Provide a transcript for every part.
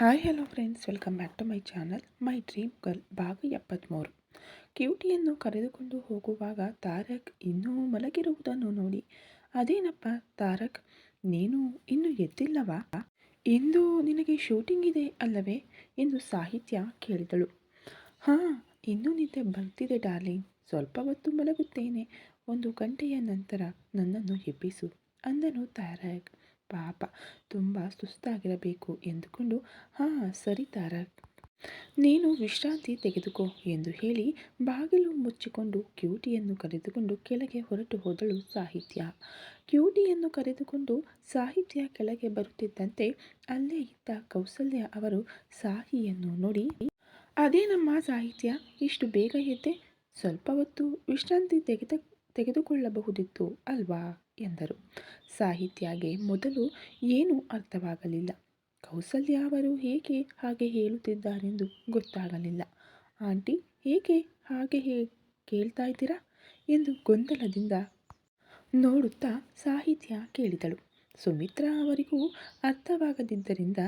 Hi hello friends welcome back to my channel my dream girl ಭಾಗ ಎಪ್ಪತ್ತ್ಮೂರು ಕ್ಯೂಟಿಯನ್ನು ಕರೆದುಕೊಂಡು ಹೋಗುವಾಗ ತಾರಕ್ ಇನ್ನೂ ಮಲಗಿರುವುದನ್ನು ನೋಡಿ, ಅದೇನಪ್ಪ ತಾರಕ್, ನೀನು ಇನ್ನೂ ಎದ್ದಿಲ್ಲವಾ? ಇಂದು ನಿನಗೆ ಶೂಟಿಂಗ್ ಇದೆ ಅಲ್ಲವೇ? ಎಂದು ಸಾಹಿತ್ಯ ಕೇಳಿದಳು. ಹಾಂ, ಇನ್ನೂ ನಿದ್ದೆ ಬರ್ತಿದೆ ಡಾರ್ಲಿಂಗ್. ಸ್ವಲ್ಪ ಹೊತ್ತು ಮಲಗುತ್ತೇನೆ. ಒಂದು ಗಂಟೆಯ ನಂತರ ನನ್ನನ್ನು ಎಬ್ಬಿಸು, ಅಂದನು ತಾರಕ್. ಪಾಪ ತುಂಬ ಸುಸ್ತಾಗಿರಬೇಕು ಎಂದುಕೊಂಡು, ಹಾಂ, ಸರಿ ತಾರ, ನೀನು ವಿಶ್ರಾಂತಿ ತೆಗೆದುಕೋ ಎಂದು ಹೇಳಿ ಬಾಗಿಲು ಮುಚ್ಚಿಕೊಂಡು ಕ್ಯೂಟಿಯನ್ನು ಕರೆದುಕೊಂಡು ಕೆಳಗೆ ಹೊರಟು ಹೋದಳು ಸಾಹಿತ್ಯ. ಕ್ಯೂಟಿಯನ್ನು ಕರೆದುಕೊಂಡು ಸಾಹಿತ್ಯ ಕೆಳಗೆ ಬರುತ್ತಿದ್ದಂತೆ ಅಲ್ಲೇ ಇದ್ದ ಕೌಸಲ್ಯ ಅವರು ಸಾಹಿಯನ್ನು ನೋಡಿ, ಅದೇ ನಮ್ಮ ಸಾಹಿತ್ಯ, ಇಷ್ಟು ಬೇಗ ಎದ್ದೆ, ಸ್ವಲ್ಪ ಹೊತ್ತು ವಿಶ್ರಾಂತಿ ತೆಗೆದ, ತೆಗೆದುಕೊಳ್ಳಬಹುದಿತ್ತು ಅಲ್ವಾ? ಎಂದರು. ಸಾಹಿತ್ಯಗೆ ಮೊದಲು ಏನೂ ಅರ್ಥವಾಗಲಿಲ್ಲ. ಕೌಸಲ್ಯ ಅವರು ಹೇಗೆ ಹಾಗೆ ಹೇಳುತ್ತಿದ್ದಾರೆಂದು ಗೊತ್ತಾಗಲಿಲ್ಲ. ಆಂಟಿ, ಹೇಗೆ ಹಾಗೆ ಹೇ ಕೇಳ್ತಾ ಇದ್ದೀರಾ? ಎಂದು ಗೊಂದಲದಿಂದ ನೋಡುತ್ತಾ ಸಾಹಿತ್ಯ ಕೇಳಿದಳು. ಸುಮಿತ್ರಾ ಅವರಿಗೂ ಅರ್ಥವಾಗದಿದ್ದರಿಂದ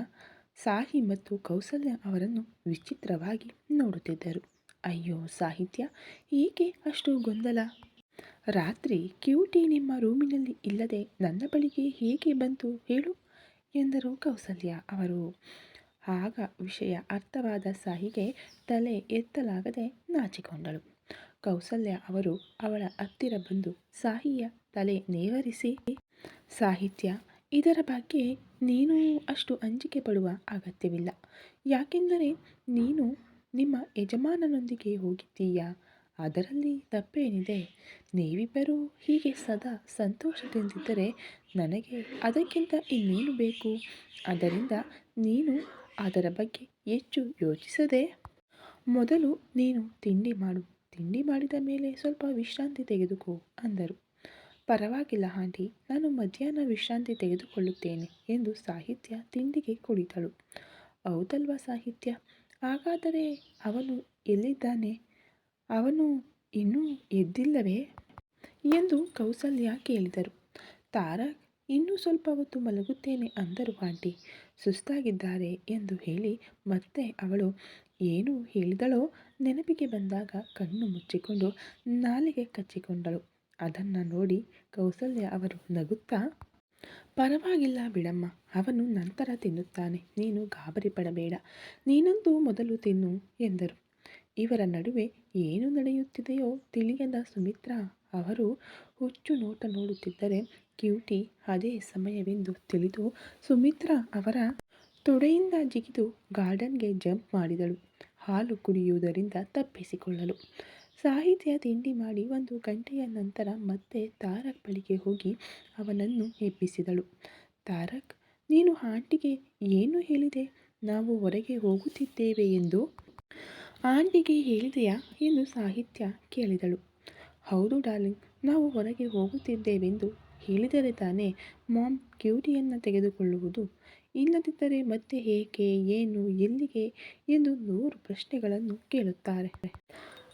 ಸಾಹಿ ಮತ್ತು ಕೌಸಲ್ಯ ಅವರನ್ನು ವಿಚಿತ್ರವಾಗಿ ನೋಡುತ್ತಿದ್ದರು. ಅಯ್ಯೋ, ಸಾಹಿತ್ಯ, ಏಕೆ ಅಷ್ಟು ಗೊಂದಲ? ರಾತ್ರಿ ಕ್ಯೂಟಿ ನಿಮ್ಮ ರೂಮಿನಲ್ಲಿ ಇಲ್ಲದೆ ನನ್ನ ಬಳಿಗೆ ಹೇಗೆ ಬಂತು ಹೇಳು ಎಂದರು ಕೌಸಲ್ಯ ಅವರು. ಆಗ ವಿಷಯ ಅರ್ಥವಾದ ಸಾಹಿಗೆ ತಲೆ ಎತ್ತಲಾಗದೆ ನಾಚಿಕೊಂಡಳು. ಕೌಸಲ್ಯ ಅವರು ಅವಳ ಹತ್ತಿರ ಬಂದು ಸಾಹಿಯ ತಲೆ ನೇವರಿಸಿ, ಸಾಹಿತ್ಯ, ಇದರ ಬಗ್ಗೆ ನೀನು ಅಷ್ಟು ಅಂಜಿಕೆ ಪಡುವ ಅಗತ್ಯವಿಲ್ಲ. ಯಾಕೆಂದರೆ ನೀನು ನಿಮ್ಮ ಯಜಮಾನನೊಂದಿಗೆ ಹೋಗಿದ್ದೀಯಾ? ಅದರಲ್ಲಿ ತಪ್ಪೇನಿದೆ. ನೀವಿಬ್ಬರೂ ಹೀಗೆ ಸದಾ ಸಂತೋಷದಿಂದಿದ್ದರೆ ನನಗೆ ಅದಕ್ಕಿಂತ ಇನ್ನೇನು ಬೇಕು? ಅದರಿಂದ ನೀನು ಅದರ ಬಗ್ಗೆ ಹೆಚ್ಚು ಯೋಚಿಸದೆ ಮೊದಲು ನೀನು ತಿಂಡಿ ಮಾಡು. ತಿಂಡಿ ಮಾಡಿದ ಮೇಲೆ ಸ್ವಲ್ಪ ವಿಶ್ರಾಂತಿ ತೆಗೆದುಕೋ ಅಂದರು. ಪರವಾಗಿಲ್ಲ ಆಂಟಿ, ನಾನು ಮಧ್ಯಾಹ್ನ ವಿಶ್ರಾಂತಿ ತೆಗೆದುಕೊಳ್ಳುತ್ತೇನೆ ಎಂದು ಸಾಹಿತ್ಯ ತಿಂಡಿಗೆ ಕುಳಿತಳು. ಹೌದಲ್ವಾ ಸಾಹಿತ್ಯ? ಹಾಗಾದರೆ ಅವನು ಎಲ್ಲಿದ್ದಾನೆ? ಅವನು ಇನ್ನೂ ಎದ್ದಿಲ್ಲವೇ? ಎಂದು ಕೌಸಲ್ಯ ಕೇಳಿದರು. ತಾರಕ್, ಇನ್ನೂ ಸ್ವಲ್ಪ ಹೊತ್ತು ಮಲಗುತ್ತೇನೆ ಅಂದರು ಆಂಟಿ. ಸುಸ್ತಾಗಿದ್ದಾರೆ ಎಂದು ಹೇಳಿ ಮತ್ತೆ ಅವಳು ಏನು ಹೇಳಿದಳೋ ನೆನಪಿಗೆ ಬಂದಾಗ ಕಣ್ಣು ಮುಚ್ಚಿಕೊಂಡು ನಾಲಿಗೆ ಕಚ್ಚಿಕೊಂಡಳು. ಅದನ್ನು ನೋಡಿ ಕೌಸಲ್ಯ ಅವರು ನಗುತ್ತಾ, ಪರವಾಗಿಲ್ಲ ಬಿಡಮ್ಮ, ಅವನು ನಂತರ ತಿನ್ನುತ್ತಾನೆ, ನೀನು ಗಾಬರಿ ಪಡಬೇಡ ನೀನಂತೂ ಮೊದಲು ತಿನ್ನು ಎಂದರು. ಇವರ ನಡುವೆ ಏನು ನಡೆಯುತ್ತಿದೆಯೋ ತಿಳಿಯದ ಸುಮಿತ್ರಾ ಅವರು ಹುಚ್ಚು ನೋಟ ನೋಡುತ್ತಿದ್ದರೆ ಕ್ಯೂಟಿ ಅದೇ ಸಮಯವೆಂದು ತಿಳಿದು ಸುಮಿತ್ರಾ ಅವರ ತೊಡೆಯಿಂದ ಜಿಗಿದು ಗಾರ್ಡನ್ಗೆ ಜಂಪ್ ಮಾಡಿದಳು. ಹಾಲು ಕುಡಿಯುವುದರಿಂದ ತಪ್ಪಿಸಿಕೊಳ್ಳಲು. ಸಾಹಿತ್ಯ ತಿಂಡಿ ಮಾಡಿ ಒಂದು ಗಂಟೆಯ ನಂತರ ಮತ್ತೆ ತಾರಕ್ ಬಳಿಗೆ ಹೋಗಿ ಅವನನ್ನು ಎಬ್ಬಿಸಿದಳು. ತಾರಕ್, ನೀನು ಆಂಟಿಗೆ ಏನು ಹೇಳಿದೆ? ನಾವು ಹೊರಗೆ ಹೋಗುತ್ತಿದ್ದೇವೆ ಎಂದು ಆಂಟಿಗೆ ಹೇಳಿದೆಯಾ? ಎಂದು ಸಾಹಿತ್ಯ ಕೇಳಿದಳು. ಹೌದು ಡಾರ್ಲಿಂಗ್, ನಾವು ಹೊರಗೆ ಹೋಗುತ್ತಿದ್ದೇವೆಂದು ಹೇಳಿದರೆ ತಾನೇ ಮಾಮ್ ಕ್ಯೂಟಿಯನ್ನು ತೆಗೆದುಕೊಳ್ಳುವುದು. ಇಲ್ಲದಿದ್ದರೆ ಮತ್ತೆ ಏಕೆ, ಏನು, ಎಲ್ಲಿಗೆ ಎಂದು ನೂರು ಪ್ರಶ್ನೆಗಳನ್ನು ಕೇಳುತ್ತಾರೆ.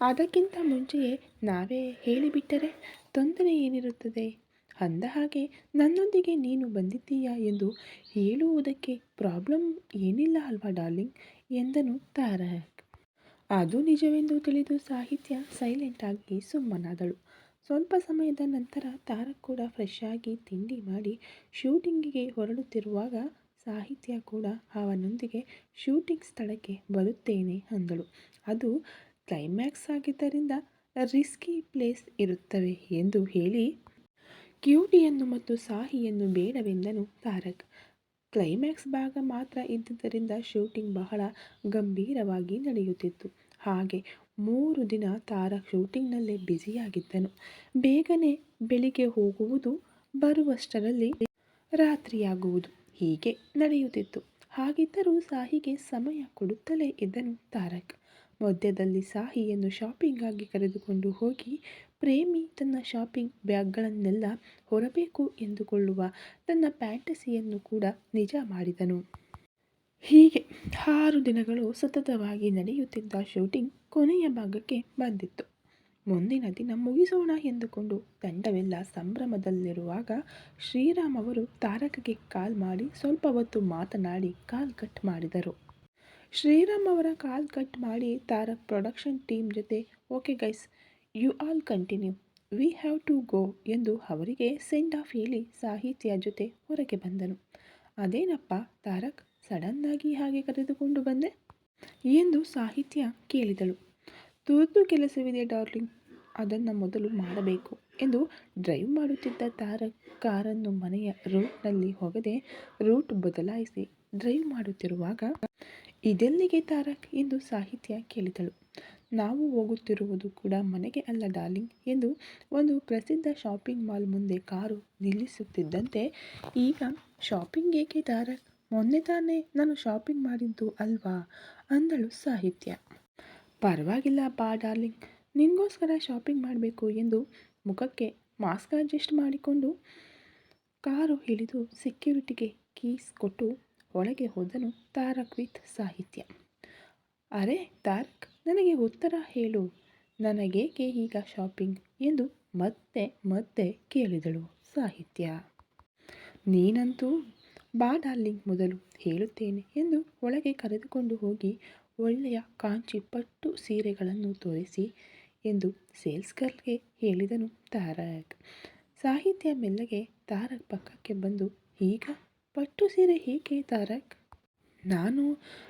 ಅದಕ್ಕಿಂತ ಮುಂಚೆಯೇ ನಾವೇ ಹೇಳಿಬಿಟ್ಟರೆ ತೊಂದರೆ ಏನಿರುತ್ತದೆ? ಅಂದ ಹಾಗೆ, ನನ್ನೊಂದಿಗೆ ನೀನು ಬಂದಿದ್ದೀಯಾ ಎಂದು ಹೇಳುವುದಕ್ಕೆ ಪ್ರಾಬ್ಲಮ್ ಏನಿಲ್ಲ ಅಲ್ವಾ ಡಾರ್ಲಿಂಗ್? ಎಂದನು ತಾರಕ್ ಅದು ನಿಜವೆಂದು ತಿಳಿದು ಸಾಹಿತ್ಯ ಸೈಲೆಂಟ್ ಆಗಿ ಸುಮ್ಮನಾದಳು. ಸ್ವಲ್ಪ ಸಮಯದ ನಂತರ ತಾರಕ್ ಕೂಡ ಫ್ರೆಶ್ ಆಗಿ ತಿಂಡಿ ಮಾಡಿ ಶೂಟಿಂಗಿಗೆ ಹೊರಡುತ್ತಿರುವಾಗ ಸಾಹಿತ್ಯ ಕೂಡ ಅವನೊಂದಿಗೆ ಶೂಟಿಂಗ್ ಸ್ಥಳಕ್ಕೆ ಬರುತ್ತೇನೆ ಅಂದಳು. ಅದು ಕ್ಲೈಮ್ಯಾಕ್ಸ್ ಆಗಿದ್ದರಿಂದ ರಿಸ್ಕಿ ಪ್ಲೇಸ್ ಇರುತ್ತವೆ ಎಂದು ಹೇಳಿ ಕ್ಯೂಟಿಯನ್ನು ಮತ್ತು ಸಾಹಿಯನ್ನು ಬೇಡವೆಂದನು ತಾರಕ್. ಕ್ಲೈಮ್ಯಾಕ್ಸ್ ಭಾಗ ಮಾತ್ರ ಇದ್ದುದರಿಂದ ಶೂಟಿಂಗ್ ಬಹಳ ಗಂಭೀರವಾಗಿ ನಡೆಯುತ್ತಿತ್ತು. ಹಾಗೆ ಮೂರು ದಿನ ತಾರಕ್ ಶೂಟಿಂಗ್ನಲ್ಲೇ ಬ್ಯುಸಿಯಾಗಿದ್ದನು. ಬೇಗನೆ ಬೆಳಿಗ್ಗೆ ಹೋಗುವುದು ಬರುವಷ್ಟರಲ್ಲಿ ರಾತ್ರಿಯಾಗುವುದು ಹೀಗೆ ನಡೆಯುತ್ತಿತ್ತು. ಹಾಗಿದ್ದರೂ ಸಾಹಿಗೆ ಸಮಯ ಕೊಡುತ್ತಲೇ ಇದ್ದನು ತಾರಕ್. ಮಧ್ಯದಲ್ಲಿ ಸಾಹಿಯನ್ನು ಶಾಪಿಂಗಾಗಿ ಕರೆದುಕೊಂಡು ಹೋಗಿ, ಪ್ರೇಮಿ ತನ್ನ ಶಾಪಿಂಗ್ ಬ್ಯಾಗ್ಗಳನ್ನೆಲ್ಲ ಹೊರಬೇಕು ಎಂದುಕೊಳ್ಳುವ ತನ್ನ ಪ್ಯಾಂಟಸಿಯನ್ನು ಕೂಡ ನಿಜ ಮಾಡಿದನು. ಹೀಗೆ ಆರು ದಿನಗಳು ಸತತವಾಗಿ ನಡೆಯುತ್ತಿದ್ದ ಶೂಟಿಂಗ್ ಕೊನೆಯ ಭಾಗಕ್ಕೆ ಬಂದಿತ್ತು. ಮುಂದಿನ ದಿನ ಮುಗಿಸೋಣ ಎಂದುಕೊಂಡು ತಂಡವೆಲ್ಲ ಸಂಭ್ರಮದಲ್ಲಿರುವಾಗ ಶ್ರೀರಾಮ್ ಅವರು ತಾರಕಗೆ ಕಾಲ್ ಮಾಡಿ ಸ್ವಲ್ಪ ಹೊತ್ತು ಮಾತನಾಡಿ ಕಾಲ್ ಕಟ್ ಮಾಡಿದರು. ಶ್ರೀರಾಮ್ ಅವರ ಕಾಲ್ ಕಟ್ ಮಾಡಿ ತಾರಕ್ ಪ್ರೊಡಕ್ಷನ್ ಟೀಮ್ ಜೊತೆ, okay guys, you all continue, we have to go ಎಂದು ಅವರಿಗೆ ಸೆಂಡ್ ಆಫ್ ಹೇಳಿ ಸಾಹಿತ್ಯ ಜೊತೆ ಹೊರಗೆ ಬಂದನು. ಅದೇನಪ್ಪ ತಾರಕ್? ಸಡನ್ನಾಗಿ ಹಾಗೆ ಕರೆದುಕೊಂಡು ಬಂದೆ ಎಂದು ಸಾಹಿತ್ಯ ಕೇಳಿದಳು. ತುರ್ತು ಕೆಲಸವಿದೆ ಡಾರ್ಲಿಂಗ್, ಅದನ್ನು ಮೊದಲು ಮಾಡಬೇಕು ಎಂದು ಡ್ರೈವ್ ಮಾಡುತ್ತಿದ್ದ ತಾರ ಕಾರನ್ನು ಮನೆಯ ರೂಟ್ನಲ್ಲಿ ಹೋಗದೆ ರೂಟ್ ಬದಲಾಯಿಸಿ ಡ್ರೈವ್ ಮಾಡುತ್ತಿರುವಾಗ, ಇದೆಲ್ಲಿಗೆ ತಾರಕ್ ಎಂದು ಸಾಹಿತ್ಯ ಕೇಳಿದಳು. ನಾವು ಹೋಗುತ್ತಿರುವುದು ಕೂಡ ಮನೆಗೆ ಅಲ್ಲ ಡಾರ್ಲಿಂಗ್ ಎಂದು ಒಂದು ಪ್ರಸಿದ್ಧ ಶಾಪಿಂಗ್ ಮಾಲ್ ಮುಂದೆ ಕಾರು ನಿಲ್ಲಿಸುತ್ತಿದ್ದಂತೆ ಈಗ ಶಾಪಿಂಗ್ ಏಕೆ ತಾರಕ್? ಮೊನ್ನೆ ತಾನೇ ನಾನು ಶಾಪಿಂಗ್ ಮಾಡಿದ್ದು ಅಲ್ವಾ? ಅಂದಳು ಸಾಹಿತ್ಯ. ಪರವಾಗಿಲ್ಲ ಬಾ ಡಾರ್ಲಿಂಗ್, ನಿನಗೋಸ್ಕರ ಶಾಪಿಂಗ್ ಮಾಡಬೇಕು ಎಂದು ಮುಖಕ್ಕೆ ಮಾಸ್ಕ್ ಅಡ್ಜಸ್ಟ್ ಮಾಡಿಕೊಂಡು ಕಾರು ಹಿಡಿದು ಸೆಕ್ಯೂರಿಟಿಗೆ ಕೀಸ್ ಕೊಟ್ಟು ಒಳಗೆ ಹೋದನು ತಾರಕ್ ವಿತ್ ಸಾಹಿತ್ಯ. ಅರೆ ತಾರಕ್, ನನಗೆ ಉತ್ತರ ಹೇಳು. ನನಗೇಕೆ ಈಗ ಶಾಪಿಂಗ್ ಎಂದು ಮತ್ತೆ ಮತ್ತೆ ಕೇಳಿದಳು ಸಾಹಿತ್ಯ. ನೀನಂತೂ ಬಾ ಡಾರ್ಲಿಂಗ್, ಮೊದಲು ಹೇಳುತ್ತೇನೆ ಎಂದು ಒಳಗೆ ಕರೆದುಕೊಂಡು ಹೋಗಿ ಒಳ್ಳೆಯ ಕಾಂಚಿ ಪಟ್ಟು ಸೀರೆಗಳನ್ನು ತೋರಿಸಿ ಎಂದು ಸೇಲ್ಸ್ ಗರ್ಲ್ಗೆ ಹೇಳಿದನು ತಾರಕ್. ಸಾಹಿತ್ಯ ಮೆಲ್ಲಗೆ ತಾರಕ್ ಪಕ್ಕಕ್ಕೆ ಬಂದು, ಈಗ ಪಟ್ಟು ಸೀರೆ ಹೇಗೆ ತಾರಕ್? ನಾನು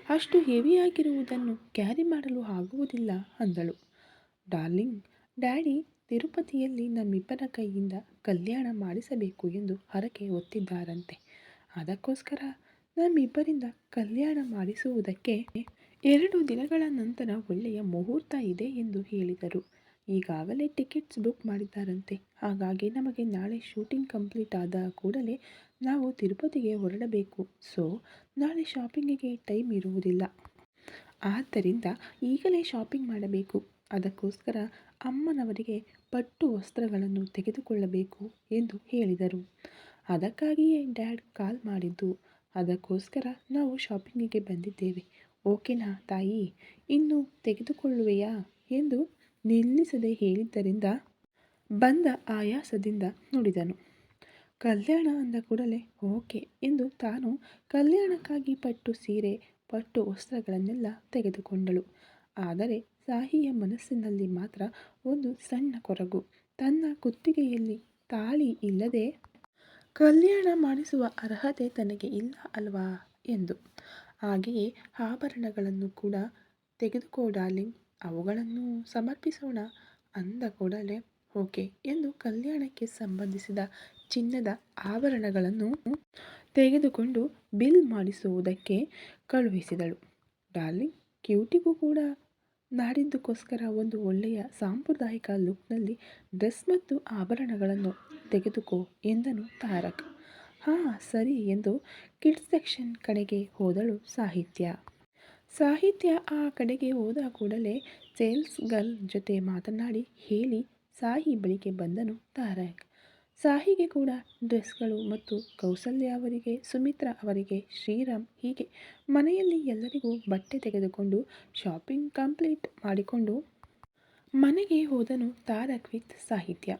ಅಷ್ಟು ಹೆವಿಯಾಗಿರುವುದನ್ನು ಕ್ಯಾರಿ ಮಾಡಲು ಆಗುವುದಿಲ್ಲ ಅಂದಳು. ಡಾರ್ಲಿಂಗ್, ಡ್ಯಾಡಿ ತಿರುಪತಿಯಲ್ಲಿ ನಮ್ಮಿಬ್ಬರ ಕೈಯಿಂದ ಕಲ್ಯಾಣ ಮಾಡಿಸಬೇಕು ಎಂದು ಹರಕೆ ಒತ್ತಿದ್ದಾರಂತೆ ಅದಕ್ಕೋಸ್ಕರ ನಮ್ಮಿಬ್ಬರಿಂದ ಕಲ್ಯಾಣ ಮಾಡಿಸುವುದಕ್ಕೆ ಎರಡು ದಿನಗಳ ನಂತರ ಒಳ್ಳೆಯ ಮುಹೂರ್ತ ಇದೆ ಎಂದು ಹೇಳಿದರು. ಈಗಾಗಲೇ ಟಿಕೆಟ್ಸ್ ಬುಕ್ ಮಾಡಿದ್ದಾರಂತೆ. ಹಾಗಾಗಿ ನಮಗೆ ನಾಳೆ ಶೂಟಿಂಗ್ ಕಂಪ್ಲೀಟ್ ಆದ ಕೂಡಲೇ ನಾವು ತಿರುಪತಿಗೆ ಹೊರಡಬೇಕು. ಸೊ, ನಾಳೆ ಶಾಪಿಂಗಿಗೆ ಟೈಮ್ ಇರುವುದಿಲ್ಲ. ಆದ್ದರಿಂದ ಈಗಲೇ ಶಾಪಿಂಗ್ ಮಾಡಬೇಕು. ಅದಕ್ಕೋಸ್ಕರ ಅಮ್ಮನವರಿಗೆ ಪಟ್ಟು ವಸ್ತ್ರಗಳನ್ನು ತೆಗೆದುಕೊಳ್ಳಬೇಕು ಎಂದು ಹೇಳಿದರು. ಅದಕ್ಕಾಗಿಯೇ ಡ್ಯಾಡ್ ಕಾಲ್ ಮಾಡಿದ್ದು. ಅದಕ್ಕೋಸ್ಕರ ನಾವು ಶಾಪಿಂಗಿಗೆ ಬಂದಿದ್ದೇವೆ. ಓಕೆನಾ, ತಾಯಿ? ಇನ್ನು ತೆಗೆದುಕೊಳ್ಳುವೆಯಾ ಎಂದು ನಿಲ್ಲಿಸದೆ ಹೇಳಿದ್ದರಿಂದ ಬಂದ ಆಯಾಸದಿಂದ ನುಡಿದನು. ಕಲ್ಯಾಣ ಅಂದ ಕೂಡಲೇ, ಓಕೆ ಎಂದು ತಾನು ಕಲ್ಯಾಣಕ್ಕಾಗಿ ಪಟ್ಟು ಸೀರೆ, ಪಟ್ಟು ವಸ್ತ್ರಗಳನ್ನೆಲ್ಲ ತೆಗೆದುಕೊಂಡಳು. ಆದರೆ ಸಾಹಿಯ ಮನಸ್ಸಿನಲ್ಲಿ ಮಾತ್ರ ಒಂದು ಸಣ್ಣ ಕೊರಗು. ತನ್ನ ಕುತ್ತಿಗೆಯಲ್ಲಿ ತಾಳಿ ಇಲ್ಲದೆ ಕಲ್ಯಾಣ ಮಾಡಿಸುವ ಅರ್ಹತೆ ತನಗೆ ಇಲ್ಲ ಅಲ್ವಾ? ಎಂದು. ಹಾಗೆಯೇ ಆಭರಣಗಳನ್ನು ಕೂಡ ತೆಗೆದುಕೋ ಡಾರ್ಲಿಂಗ್ ಅವುಗಳನ್ನು ಸಮರ್ಪಿಸೋಣ, ಅಂದ ಕೂಡಲೇ ಓಕೆ ಎಂದು ಕಲ್ಯಾಣಕ್ಕೆ ಸಂಬಂಧಿಸಿದ ಚಿನ್ನದ ಆಭರಣಗಳನ್ನು ತೆಗೆದುಕೊಂಡು ಬಿಲ್ ಮಾಡಿಸುವುದಕ್ಕೆ ಕಳುಹಿಸಿದಳು. ಡಾರ್ಲಿಂಗ್, ಕ್ಯೂಟಿಗೂ ಕೂಡ ನಾಡಿದ್ದಕ್ಕೋಸ್ಕರ ಒಂದು ಒಳ್ಳೆಯ ಸಾಂಪ್ರದಾಯಿಕ ಲುಕ್ನಲ್ಲಿ ಡ್ರೆಸ್ ಮತ್ತು ಆಭರಣಗಳನ್ನು ತೆಗೆದುಕೋ ಎಂದನು ತಾರಕ್. ಹಾಂ, ಸರಿ ಎಂದು ಕಿಡ್ಸ್ ಸೆಕ್ಷನ್ ಕಡೆಗೆ ಹೋದಳು ಸಾಹಿತ್ಯ. ಸಾಹಿತ್ಯ ಆ ಕಡೆಗೆ ಹೋದ ಕೂಡಲೇ ಸೇಲ್ಸ್ ಗರ್ಲ್ ಜೊತೆ ಮಾತನಾಡಿ ಹೇಳಿ ಸಾಹಿ ಬಳಿಗೆ ಬಂದನು ತಾರಕ್. ಸಾಹಿಗೆ ಕೂಡ ಡ್ರೆಸ್ಗಳು ಮತ್ತು ಕೌಸಲ್ಯ ಅವರಿಗೆ, ಸುಮಿತ್ರಾ ಅವರಿಗೆ, ಶ್ರೀರಾಮ್ ಹೀಗೆ ಮನೆಯಲ್ಲಿ ಎಲ್ಲರಿಗೂ ಬಟ್ಟೆ ತೆಗೆದುಕೊಂಡು ಶಾಪಿಂಗ್ ಕಂಪ್ಲೀಟ್ ಮಾಡಿಕೊಂಡು ಮನೆಗೆ ಹೋದನು ತಾರಕ್ ವಿತ್ ಸಾಹಿತ್ಯ.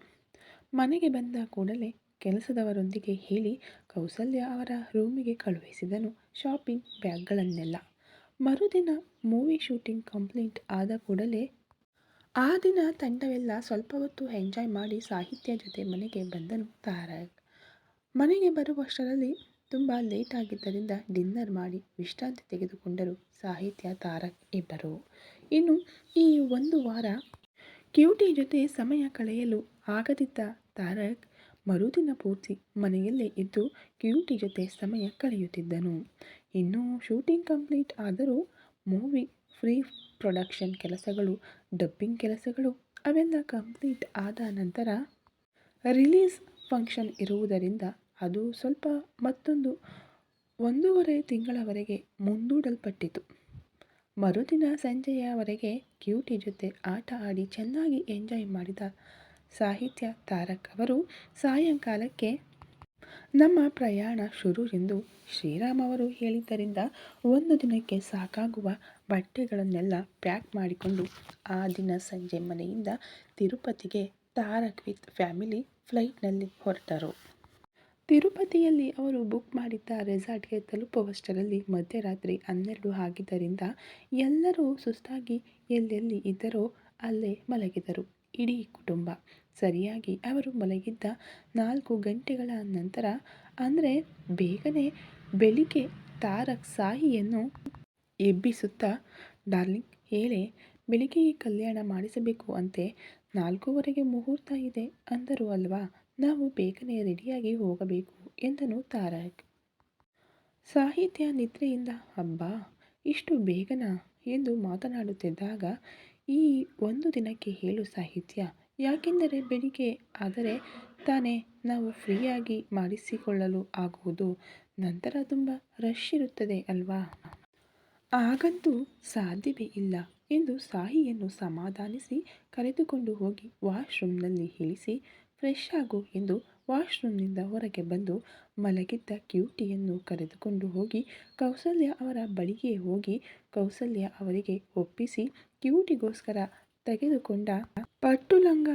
ಮನೆಗೆ ಬಂದ ಕೂಡಲೇ ಕೆಲಸದವರೊಂದಿಗೆ ಹೇಳಿ ಕೌಸಲ್ಯ ಅವರ ರೂಮಿಗೆ ಕಳುಹಿಸಿದನು ಶಾಪಿಂಗ್ ಬ್ಯಾಗ್ಗಳನ್ನೆಲ್ಲ. ಮರುದಿನ ಮೂವಿ ಶೂಟಿಂಗ್ ಕಂಪ್ಲೀಟ್ ಆದ ಕೂಡಲೇ ಆ ದಿನ ತಂಡವೆಲ್ಲ ಸ್ವಲ್ಪ ಹೊತ್ತು ಎಂಜಾಯ್ ಮಾಡಿ ಸಾಹಿತ್ಯ ಜೊತೆ ಮನೆಗೆ ಬಂದನು ತಾರಕ್ ಮನೆಗೆ ಬರುವಷ್ಟರಲ್ಲಿ ತುಂಬ ಲೇಟ್ ಆಗಿದ್ದರಿಂದ ಡಿನ್ನರ್ ಮಾಡಿ ವಿಶ್ರಾಂತಿ ತೆಗೆದುಕೊಂಡರು ಸಾಹಿತ್ಯ ತಾರಕ್ ಇಬ್ಬರು. ಇನ್ನು ಈ ಒಂದು ವಾರ ಕ್ಯೂಟಿ ಜೊತೆ ಸಮಯ ಕಳೆಯಲು ಆಗದಿದ್ದ ತಾರಕ್ ಮರುದಿನ ಪೂರ್ತಿ ಮನೆಯಲ್ಲೇ ಇದ್ದು ಕ್ಯೂಟಿ ಜೊತೆ ಸಮಯ ಕಳೆಯುತ್ತಿದ್ದನು. ಇನ್ನೂ ಶೂಟಿಂಗ್ ಕಂಪ್ಲೀಟ್ ಆದರೂ ಮೂವಿ, ಫ್ರೀ ಪ್ರೊಡಕ್ಷನ್ ಕೆಲಸಗಳು, ಡಬ್ಬಿಂಗ್ ಕೆಲಸಗಳು, ಅವೆಲ್ಲ ಕಂಪ್ಲೀಟ್ ಆದ ನಂತರ ರಿಲೀಸ್ ಫಂಕ್ಷನ್ ಇರುವುದರಿಂದ ಅದು ಸ್ವಲ್ಪ ಮತ್ತೊಂದು ಒಂದೂವರೆ ತಿಂಗಳವರೆಗೆ ಮುಂದೂಡಲ್ಪಟ್ಟಿತು. ಮರುದಿನ ಸಂಜೆಯವರೆಗೆ ಕ್ಯೂಟಿ ಜೊತೆ ಆಟ ಆಡಿ ಚೆನ್ನಾಗಿ ಎಂಜಾಯ್ ಮಾಡಿದ ಸಾಹಿತ್ಯ ತಾರಕ್ ಅವರು ಸಾಯಂಕಾಲಕ್ಕೆ ನಮ್ಮ ಪ್ರಯಾಣ ಶುರು ಎಂದು ಶ್ರೀರಾಮ್ ಅವರು ಹೇಳಿದ್ದರಿಂದ ಒಂದು ದಿನಕ್ಕೆ ಸಾಕಾಗುವ ಬಟ್ಟೆಗಳನ್ನೆಲ್ಲ ಪ್ಯಾಕ್ ಮಾಡಿಕೊಂಡು ಆ ದಿನ ಸಂಜೆ ಮನೆಯಿಂದ ತಿರುಪತಿಗೆ ತಾರಕ್ ವಿತ್ ಫ್ಯಾಮಿಲಿ ಫ್ಲೈಟ್ನಲ್ಲಿ ಹೊರಟರು. ತಿರುಪತಿಯಲ್ಲಿ ಅವರು ಬುಕ್ ಮಾಡಿದ್ದ ರೆಸಾರ್ಟ್ಗೆ ತಲುಪುವಷ್ಟರಲ್ಲಿ ಮಧ್ಯರಾತ್ರಿ ಹನ್ನೆರಡು ಆಗಿದ್ದರಿಂದ ಎಲ್ಲರೂ ಸುಸ್ತಾಗಿ ಎಲ್ಲೆಲ್ಲಿ ಇದ್ದರೋ ಅಲ್ಲೇ ಮಲಗಿದರು. ಇಡೀ ಕುಟುಂಬ. ಸರಿಯಾಗಿ ಅವರು ಮಲಗಿದ್ದ ನಾಲ್ಕು ಗಂಟೆಗಳ ನಂತರ, ಅಂದರೆ ಬೇಗನೆ ಬೆಳಿಗ್ಗೆ ತಾರಕ್ ಸಾಹಿಯನ್ನು ಎಬ್ಬಿಸುತ್ತಾ, ಡಾರ್ಲಿಂಗ್, ಹೇಳೆ ಬೆಳಿಗ್ಗೆಯೇ ಕಲ್ಯಾಣ ಮಾಡಿಸಬೇಕು ಅಂತೆ. ನಾಲ್ಕೂವರೆಗೆ ಮುಹೂರ್ತ ಇದೆ ಅಂದರು ಅಲ್ವಾ? ನಾವು ಬೇಗನೆ ರೆಡಿಯಾಗಿ ಹೋಗಬೇಕು, ಎಂದನು ತಾರಕ್. ಸಾಹಿತ್ಯ ನಿದ್ರೆಯಿಂದ ಹಬ್ಬ ಇಷ್ಟು ಬೇಗನಾ? ಎಂದು ಮಾತನಾಡುತ್ತಿದ್ದಾಗ ಈ ಒಂದು ದಿನಕ್ಕೆ ಹೇಳು ಸಾಹಿತ್ಯ. ಯಾಕೆಂದರೆ ಬೆಳಿಗ್ಗೆ ಆದರೆ ತಾನೇ ನಾವು ಫ್ರೀಯಾಗಿ ಮಾಡಿಸಿಕೊಳ್ಳಲು ಆಗುವುದು. ನಂತರ ತುಂಬ ರಶ್ ಇರುತ್ತದೆ ಅಲ್ವಾ? ಆಗಂತೂ ಸಾಧ್ಯವೇ ಇಲ್ಲ ಎಂದು ಸಾಹಿಯನ್ನು ಸಮಾಧಾನಿಸಿ ಕರೆದುಕೊಂಡು ಹೋಗಿ ವಾಶ್ರೂಮ್ನಲ್ಲಿ ಇಳಿಸಿ ಫ್ರೆಶ್ ಆಗು ಎಂದು ವಾಶ್ರೂಮ್ನಿಂದ ಹೊರಗೆ ಬಂದು ಮಲಗಿದ್ದ ಕ್ಯೂಟಿಯನ್ನು ಕರೆದುಕೊಂಡು ಹೋಗಿ ಕೌಸಲ್ಯ ಅವರ ಬಳಿಗೆ ಹೋಗಿ ಕೌಸಲ್ಯ ಅವರಿಗೆ ಒಪ್ಪಿಸಿ ಕ್ಯೂಟಿಗೋಸ್ಕರ ತೆಗೆದುಕೊಂಡ ಪಟ್ಟು ಲಂಗ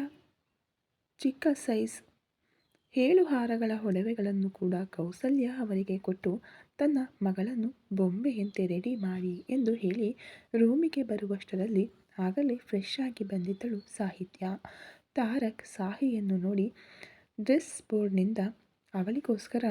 ಚಿಕ್ಕ ಸೈಜ್ ಏಳು ಹಾರಗಳ ಒಡವೆಗಳನ್ನು ಕೂಡ ಕೌಸಲ್ಯ ಅವರಿಗೆ ಕೊಟ್ಟು ತನ್ನ ಮಗಳನ್ನು ಬೊಂಬೆಯಂತೆ ರೆಡಿ ಮಾಡಿ ಎಂದು ಹೇಳಿ ರೂಮಿಗೆ ಬರುವಷ್ಟರಲ್ಲಿ ಆಗಲೇ ಫ್ರೆಶ್ ಆಗಿ ಬಂದಿದ್ದಳು ಸಾಹಿತ್ಯ. ತಾರಕ್ ಸಾಹಿಯನ್ನು ನೋಡಿ ಡ್ರೆಸ್ ಬೋರ್ಡ್ನಿಂದ ಅವಳಿಗೋಸ್ಕರ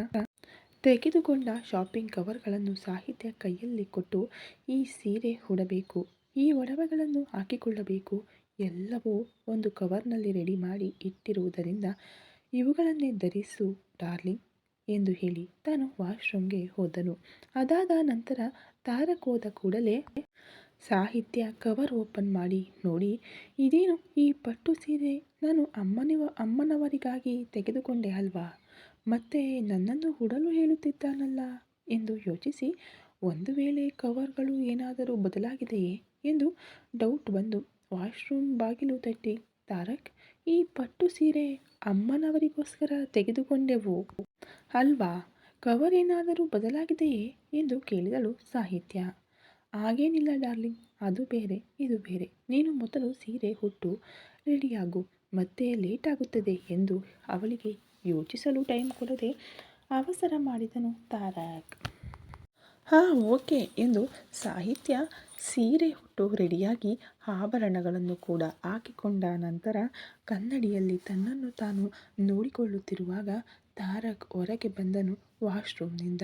ತೆಗೆದುಕೊಂಡ ಶಾಪಿಂಗ್ ಕವರ್ಗಳನ್ನು ಸಾಹಿತ್ಯ ಕೈಯಲ್ಲಿ ಕೊಟ್ಟು ಈ ಸೀರೆ ಉಡಬೇಕು, ಈ ಒಡವೆಗಳನ್ನು ಹಾಕಿಕೊಳ್ಳಬೇಕು, ಎಲ್ಲವೂ ಒಂದು ಕವರ್ನಲ್ಲಿ ರೆಡಿ ಮಾಡಿ ಇಟ್ಟಿರುವುದರಿಂದ ಇವುಗಳನ್ನೇ ಧರಿಸು ಡಾರ್ಲಿಂಗ್ ಎಂದು ಹೇಳಿ ತಾನು ವಾಶ್ರೂಮ್ಗೆ ಹೋದನು. ಅದಾದ ನಂತರ ತಾರಕ್ ಹೋದ ಕೂಡಲೇ ಸಾಹಿತ್ಯ ಕವರ್ ಓಪನ್ ಮಾಡಿ ನೋಡಿ, ಇದೇನು ಈ ಪಟ್ಟು ಸೀರೆ ನಾನು ಅಮ್ಮನಿವ, ಅಮ್ಮನವರಿಗಾಗಿ ತೆಗೆದುಕೊಂಡೆ ಅಲ್ವಾ? ಮತ್ತೆ ನನ್ನನ್ನು ಉಡಲು ಹೇಳುತ್ತಿದ್ದಾನಲ್ಲ ಎಂದು ಯೋಚಿಸಿ, ಒಂದು ವೇಳೆ ಕವರ್ಗಳು ಏನಾದರೂ ಬದಲಾಗಿದೆಯೇ ಎಂದು ಡೌಟ್ ಬಂದು ವಾಶ್ರೂಮ್ ಬಾಗಿಲು ತಟ್ಟಿ, ತಾರಕ್, ಈ ಪಟ್ಟು ಸೀರೆ ಅಮ್ಮನವರಿಗೋಸ್ಕರ ತೆಗೆದುಕೊಂಡೆವು. ಅಲ್ವಾ? ಕವರ್ ಏನಾದರೂ ಬದಲಾಗಿದೆಯೇ ಎಂದು ಕೇಳಿದಳು ಸಾಹಿತ್ಯ. ಹಾಗೇನಿಲ್ಲ ಡಾರ್ಲಿಂಗ್, ಅದು ಬೇರೆ, ಇದು ಬೇರೆ. ನೀನು ಮೊದಲು ಸೀರೆ ಹುಟ್ಟು ರೆಡಿಯಾಗು. ಮತ್ತೆ ಲೇಟ್ ಆಗುತ್ತದೆ ಎಂದು ಅವಳಿಗೆ ಯೋಚಿಸಲು ಟೈಮ್ ಕೊಡದೆ ಅವಸರ ಮಾಡಿದನು ತಾರಕ್. ಹಾಂ, ಓಕೆ ಎಂದು ಸಾಹಿತ್ಯ ಸೀರೆ ಹುಟ್ಟು ರೆಡಿಯಾಗಿ ಆಭರಣಗಳನ್ನು ಕೂಡ ಹಾಕಿಕೊಂಡ ನಂತರ ಕನ್ನಡಿಯಲ್ಲಿ ತನ್ನನ್ನು ತಾನು ನೋಡಿಕೊಳ್ಳುತ್ತಿರುವಾಗ ತಾರಕ್ ಹೊರಗೆ ಬಂದನು ವಾಶ್ರೂಮ್ನಿಂದ.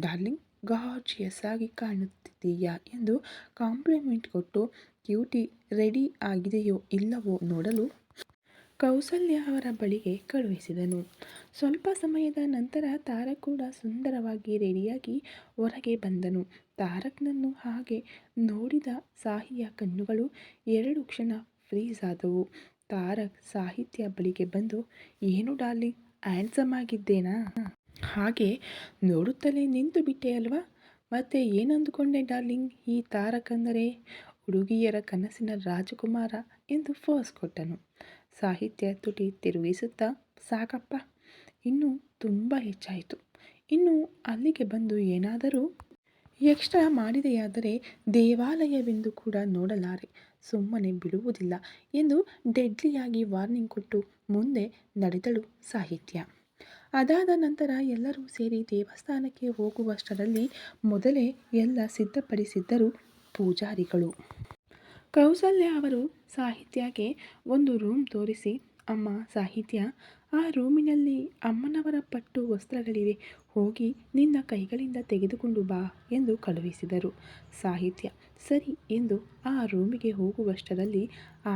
ಡಾರ್ಲಿಂಗ್ ಗಾರ್ಜಿಯಸ್ ಆಗಿ ಕಾಣುತ್ತಿದ್ದೀಯಾ ಎಂದು ಕಾಂಪ್ಲಿಮೆಂಟ್ ಕೊಟ್ಟು, ಕ್ಯೂಟಿ, ರೆಡಿ ಆಗಿದೆಯೋ ಇಲ್ಲವೋ ನೋಡಲು? ಕೌಸಲ್ಯ ಅವರ ಬಳಿಗೆ ಕಳುಹಿಸಿದನು. ಸ್ವಲ್ಪ ಸಮಯದ ನಂತರ ತಾರಕ್ ಕೂಡ ಸುಂದರವಾಗಿ ರೆಡಿಯಾಗಿ ಹೊರಗೆ ಬಂದನು. ತಾರಕ್ನನ್ನು ಹಾಗೆ ನೋಡಿದ ಸಾಹಿಯ ಕಣ್ಣುಗಳು ಎರಡು ಕ್ಷಣ ಫ್ರೀಸ್ ಆದವು. ತಾರಕ್ ಸಾಹಿತ್ಯ ಬಳಿಗೆ ಬಂದು, ಏನು ಡಾಲಿ ಆ್ಯಂಡ್ಸಮ್ ಆಗಿದ್ದೇನಾ? ಹಾಗೆ ನೋಡುತ್ತಲೇ ನಿಂತು ಬಿಟ್ಟೆ ಅಲ್ವಾ? ಮತ್ತೆ ಏನಂದುಕೊಂಡೆ ಡಾರ್ಲಿಂಗ್? ಈ ತಾರಕಂದರೆ ಹುಡುಗಿಯರ ಕನಸಿನ ರಾಜಕುಮಾರ ಎಂದು ಫೋಸ್ ಕೊಟ್ಟನು. ಸಾಹಿತ್ಯ ತುಟಿ ತಿರುಗಿಸುತ್ತಾ, ಸಾಕಪ್ಪ, ಇನ್ನೂ ತುಂಬ ಹೆಚ್ಚಾಯಿತು. ಇನ್ನು ಅಲ್ಲಿಗೆ ಬಂದು ಏನಾದರೂ ಎಕ್ಸ್ಟ್ರಾ ಮಾಡಿದೆಯಾದರೆ ದೇವಾಲಯವೆಂದು ಕೂಡ ನೋಡಲಾರೆ. ಸುಮ್ಮನೆ ಬಿಡುವುದಿಲ್ಲ ಎಂದು ಡೆಡ್ಲಿಯಾಗಿ ವಾರ್ನಿಂಗ್ ಕೊಟ್ಟು ಮುಂದೆ ನಡೆದಳು ಸಾಹಿತ್ಯ. ಅದಾದ ನಂತರ ಎಲ್ಲರೂ ಸೇರಿ ದೇವಸ್ಥಾನಕ್ಕೆ ಹೋಗುವಷ್ಟರಲ್ಲಿ ಮೊದಲೇ ಎಲ್ಲ ಸಿದ್ಧಪಡಿಸಿದ್ದರು ಪೂಜಾರಿಗಳು. ಕೌಸಲ್ಯ ಅವರು ಸಾಹಿತ್ಯಕ್ಕೆ ಒಂದು ರೂಮ್ ತೋರಿಸಿ, ಅಮ್ಮ, ಸಾಹಿತ್ಯ, ಆ ರೂಮಿನಲ್ಲಿ ಅಮ್ಮನವರ ಪಟ್ಟು ವಸ್ತ್ರಗಳಿವೆ, ಹೋಗಿ ನಿನ್ನ ಕೈಗಳಿಂದ ತೆಗೆದುಕೊಂಡು ಬಾ ಎಂದು ಕಳುಹಿಸಿದರು. ಸಾಹಿತ್ಯ, ಸರಿ ಎಂದು ಆ ರೂಮಿಗೆ ಹೋಗುವಷ್ಟರಲ್ಲಿ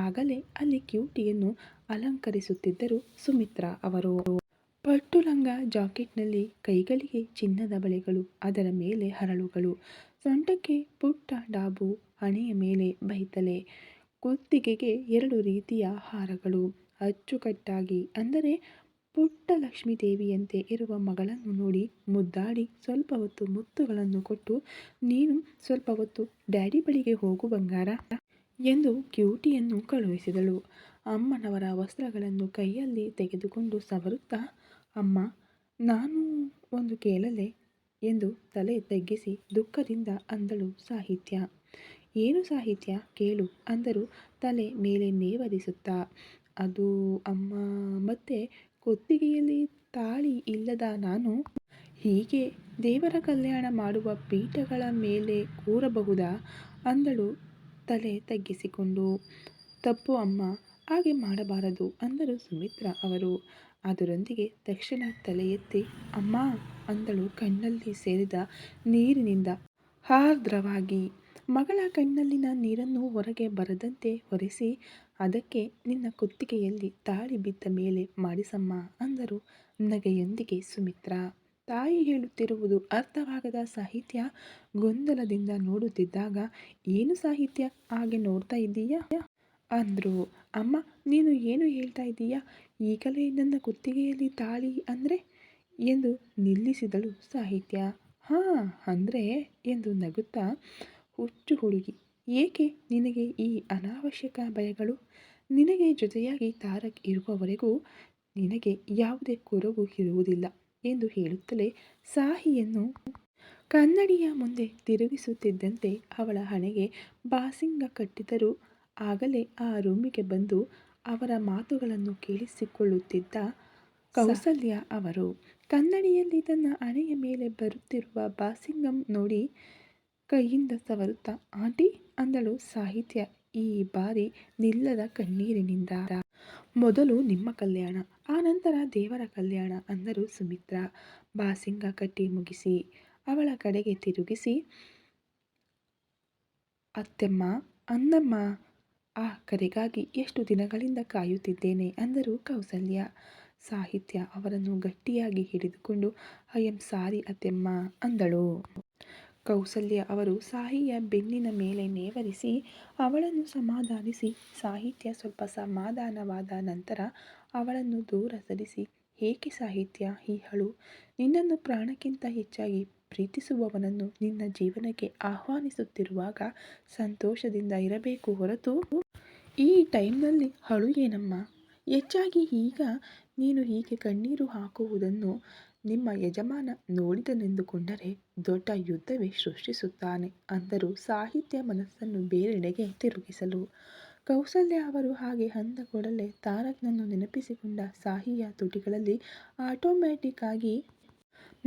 ಆಗಲೇ ಅಲ್ಲಿ ಕ್ಯೂಟಿಯನ್ನು ಅಲಂಕರಿಸುತ್ತಿದ್ದರು ಸುಮಿತ್ರಾ ಅವರು. ಪಟ್ಟು ಲಂಗ ಜಾಕೆಟ್ನಲ್ಲಿ ಕೈಗಳಿಗೆ ಚಿನ್ನದ ಬಳೆಗಳು, ಅದರ ಮೇಲೆ ಹರಳುಗಳು, ಸೊಂಟಕ್ಕೆ ಪುಟ್ಟ ಡಾಬು, ಹಣೆಯ ಮೇಲೆ ಬೈತಲೆ, ಕುತ್ತಿಗೆಗೆ ಎರಡು ರೀತಿಯ ಹಾರಗಳು, ಅಚ್ಚುಕಟ್ಟಾಗಿ, ಅಂದರೆ ಪುಟ್ಟ ಲಕ್ಷ್ಮೀ ದೇವಿಯಂತೆ ಇರುವ ಮಗಳನ್ನು ನೋಡಿ ಮುದ್ದಾಡಿ ಸ್ವಲ್ಪ ಹೊತ್ತು ಮುತ್ತುಗಳನ್ನು ಕೊಟ್ಟು, ನೀನು ಸ್ವಲ್ಪ ಹೊತ್ತು ಡ್ಯಾಡಿ ಬಳಿಗೆ ಹೋಗು ಬಂಗಾರ ಎಂದು ಕ್ಯೂಟಿಯನ್ನು ಕಳುಹಿಸಿದಳು. ಅಮ್ಮನವರ ವಸ್ತ್ರಗಳನ್ನು ಕೈಯಲ್ಲಿ ತೆಗೆದುಕೊಂಡು ಸವರುತ್ತಾ ಅಮ್ಮ, ನಾನು ಒಂದು ಕೇಳಲೆ ಎಂದು ತಲೆ ತಗ್ಗಿಸಿ ದುಃಖದಿಂದ ಅಂದಳು ಸಾಹಿತ್ಯ. ಏನು ಸಾಹಿತ್ಯ? ಕೇಳು ಅಂದರು ತಲೆ ಮೇಲೆ ನೇವರಿಸುತ್ತಾ. ಅದು ಅಮ್ಮ, ಮತ್ತೆ ಕೊತ್ತಿಗೆಯಲ್ಲಿ ತಾಳಿ ಇಲ್ಲದ ನಾನು ಹೀಗೆ ದೇವರ ಕಲ್ಯಾಣ ಮಾಡುವ ಪೀಠಗಳ ಮೇಲೆ ಕೂರಬಹುದಾ? ಅಂದಳು ತಲೆ ತಗ್ಗಿಸಿಕೊಂಡು. ತಪ್ಪು ಅಮ್ಮ, ಹಾಗೆ ಮಾಡಬಾರದು ಅಂದರು ಸುಮಿತ್ರ ಅವರು. ಅದರೊಂದಿಗೆ ತಕ್ಷಣ ತಲೆ ಎತ್ತಿ, ಅಮ್ಮ, ಅಂದಳು ಕಣ್ಣಲ್ಲಿ ಸೇರಿದ ನೀರಿನಿಂದ. ಆರ್ದ್ರವಾಗಿ. ಮಗಳ ಕಣ್ಣಲ್ಲಿನ ನೀರನ್ನು ಹೊರಗೆ ಬರದಂತೆ ಒರೆಸಿ, ಅದಕ್ಕೆ ನಿನ್ನ ಕುತ್ತಿಗೆಯಲ್ಲಿ ತಾಳಿ ಬಿದ್ದ ಮೇಲೆ ಮಾಡಿಸಮ್ಮ, ಅಂದರು ನಗೆಯೊಂದಿಗೆ ಸುಮಿತ್ರ. ತಾಯಿ ಹೇಳುತ್ತಿರುವುದು ಅರ್ಥವಾಗದ ಸಾಹಿತ್ಯ ಗೊಂದಲದಿಂದ ನೋಡುತ್ತಿದ್ದಾಗ, ಏನು ಸಾಹಿತ್ಯ? ಹಾಗೆ ನೋಡ್ತಾ ಇದ್ದೀಯಾ? ಅಂದರು. ಅಮ್ಮ, ನೀನು ಏನು ಹೇಳ್ತಾ ಇದ್ದೀಯಾ? ಈಗಲೇ ನನ್ನ ಕುತ್ತಿಗೆಯಲ್ಲಿ ತಾಳಿ ಅಂದರೆ ಎಂದು ನಿಲ್ಲಿಸಿದಳು ಸಾಹಿತ್ಯ. ಹಾಂ, ಅಂದರೆ ಎಂದು ನಗುತ್ತಾ ಹುಚ್ಚು ಹುಡುಗಿ. ಏಕೆ ನಿನಗೆ ಈ ಅನಾವಶ್ಯಕ ಭಯಗಳು? ನಿನಗೆ ಜೊತೆಯಾಗಿ ತಾರಕ್ ಇರುವವರೆಗೂ ನಿನಗೆ ಯಾವುದೇ ಕೊರಗು ಇರುವುದಿಲ್ಲ ಎಂದು ಹೇಳುತ್ತಲೇ ಸಾಹಿಯನ್ನು ಕನ್ನಡಿಯ ಮುಂದೆ ತಿರುಗಿಸುತ್ತಿದ್ದಂತೆ ಅವಳ ಹಣೆಗೆ ಬಾಸಿಂಗ ಕಟ್ಟಿದರೂ ಆಗಲೇ ಆ ರೂಮಿಗೆ ಬಂದು ಅವರ ಮಾತುಗಳನ್ನು ಕೇಳಿಸಿಕೊಳ್ಳುತ್ತಿದ್ದ ಕೌಸಲ್ಯ ಅವರು ಕನ್ನಡಿಯಲ್ಲಿ ತನ್ನ ಹಣೆಯ ಮೇಲೆ ಬರುತ್ತಿರುವ ಬಾಸಿಂಗಂ ನೋಡಿ ಕೈಯಿಂದ ಸವರುತ್ತಾ ಆಂಟಿ ಅಂದಳು ಸಾಹಿತ್ಯ ಈ ಬಾರಿ ನಿಲ್ಲದ ಕಣ್ಣೀರಿನಿಂದ. ಮೊದಲು ನಿಮ್ಮ ಕಲ್ಯಾಣ ಆನಂತರ ದೇವರ ಕಲ್ಯಾಣ ಅಂದರು ಸುಮಿತ್ರ. ಬಾಸಿಂಗ ಕಟ್ಟಿ ಮುಗಿಸಿ ಅವಳ ಕಡೆಗೆ ತಿರುಗಿಸಿ ಅತ್ತೆಮ್ಮ ಅನ್ನಮ್ಮ ಆ ಕರೆಗಾಗಿ ಎಷ್ಟು ದಿನಗಳಿಂದ ಕಾಯುತ್ತಿದ್ದೇನೆ ಅಂದರು ಕೌಸಲ್ಯ. ಸಾಹಿತ್ಯ ಅವರನ್ನು ಗಟ್ಟಿಯಾಗಿ ಹಿಡಿದುಕೊಂಡು, ಐ ಸಾರಿ ಅತ್ತೆಮ್ಮ ಅಂದಳು. ಕೌಸಲ್ಯ ಅವರು ಸಾಹಿಯ ಬೆನ್ನಿನ ಮೇಲೆ ನೇವರಿಸಿ, ಅವಳನ್ನು ಸಮಾಧಾನಿಸಿ, ಸಾಹಿತ್ಯ ಸ್ವಲ್ಪ ಸಮಾಧಾನವಾದ ನಂತರ ಅವಳನ್ನು ದೂರ ಸರಿಸಿ, ಏಕೆ ಸಾಹಿತ್ಯ ಈ ನಿನ್ನನ್ನು ಪ್ರಾಣಕ್ಕಿಂತ ಹೆಚ್ಚಾಗಿ ಪ್ರೀತಿಸುವವನನ್ನು ನಿನ್ನ ಜೀವನಕ್ಕೆ ಆಹ್ವಾನಿಸುತ್ತಿರುವಾಗ ಸಂತೋಷದಿಂದ ಇರಬೇಕು ಹೊರತು ಈ ಟೈಮ್ನಲ್ಲಿ ಹಳು ಏನಮ್ಮ? ಹೆಚ್ಚಾಗಿ ಈಗ ನೀನು ಹೀಗೆ ಕಣ್ಣೀರು ಹಾಕುವುದನ್ನು ನಿಮ್ಮ ಯಜಮಾನ ನೋಡಿದನೆಂದುಕೊಂಡರೆ ದೊಡ್ಡ ಯುದ್ಧವೇ ಸೃಷ್ಟಿಸುತ್ತಾನೆ ಅಂದರು ಸಾಹಿತ್ಯ ಮನಸ್ಸನ್ನು ಬೇರೆಡೆಗೆ ತಿರುಗಿಸಲು. ಕೌಸಲ್ಯ ಅವರು ಹಾಗೆ ಅಂದ ಕೂಡಲೇ ತಾರಕ್ನನ್ನು ನೆನಪಿಸಿಕೊಂಡ ಸಾಹಿಯ ತುಟಿಗಳಲ್ಲಿ ಆಟೋಮ್ಯಾಟಿಕ್ ಆಗಿ